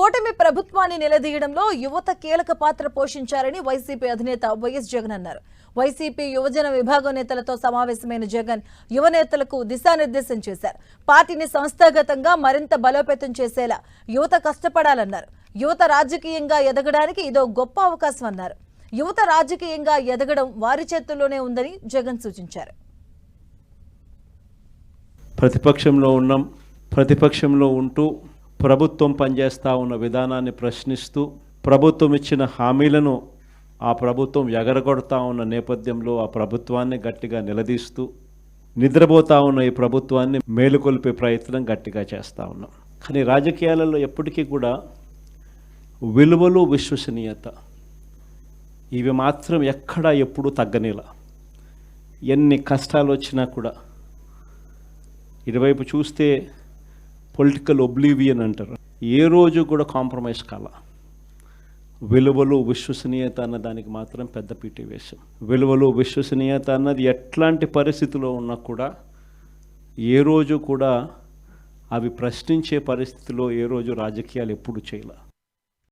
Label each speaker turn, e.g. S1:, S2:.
S1: కూటమి ప్రభుత్వాన్ని నిలదీయడంలో యువత కీలక పాత్ర పోషించారని వైసీపీ అధినేత వైఎస్ జగన్ అన్నారు. వైసీపీ యువజన విభాగం నేతలతో సమావేశమైన జగన్ యువ నేతలకు దిశానిర్దేశం చేశారు. పార్టీని సంస్థాగతంగా మరింత బలోపేతం చేసేలా యువత కష్టపడాలన్నారు. యువత రాజకీయంగా ఎదగడానికి ఇదో గొప్ప అవకాశం అన్నారు. యువత రాజకీయంగా ఎదగడం వారి చేతుల్లోనే ఉందని జగన్ సూచించారు.
S2: ప్రతిపక్షంలో ఉన్నాం. ప్రతిపక్షంలో ఉంటూ ప్రభుత్వం పనిచేస్తూ ఉన్న విధానాన్ని ప్రశ్నిస్తూ ప్రభుత్వం ఇచ్చిన హామీలను ఆ ప్రభుత్వం ఎగరగొడతా ఉన్న నేపథ్యంలో ఆ ప్రభుత్వాన్ని గట్టిగా నిలదీస్తూ నిద్రపోతా ఉన్న ఈ ప్రభుత్వాన్ని మేలుకొల్పే ప్రయత్నం గట్టిగా చేస్తూ ఉన్నాం. కానీ రాజకీయాలలో ఎప్పటికీ కూడా విలువలు విశ్వసనీయత. ఇవి మాత్రం ఎక్కడా ఎప్పుడూ తగ్గనేలా. ఎన్ని కష్టాలు వచ్చినా కూడా ఇటువైపు చూస్తే పొలిటికల్ ఒబ్లీవియన్ అంటారు. ఏ రోజు కూడా కాంప్రమైజ్ కాల. విలువలు విశ్వసనీయత అన్న దానికి మాత్రం పెద్ద పీటీ వేశాం విలువలు విశ్వసనీయత అన్నది ఎట్లాంటి పరిస్థితిలో ఉన్నా కూడా ఏ రోజు కూడా అవి ప్రశ్నించే పరిస్థితిలో ఏ రోజు రాజకీయాలు ఎప్పుడు చేయలే.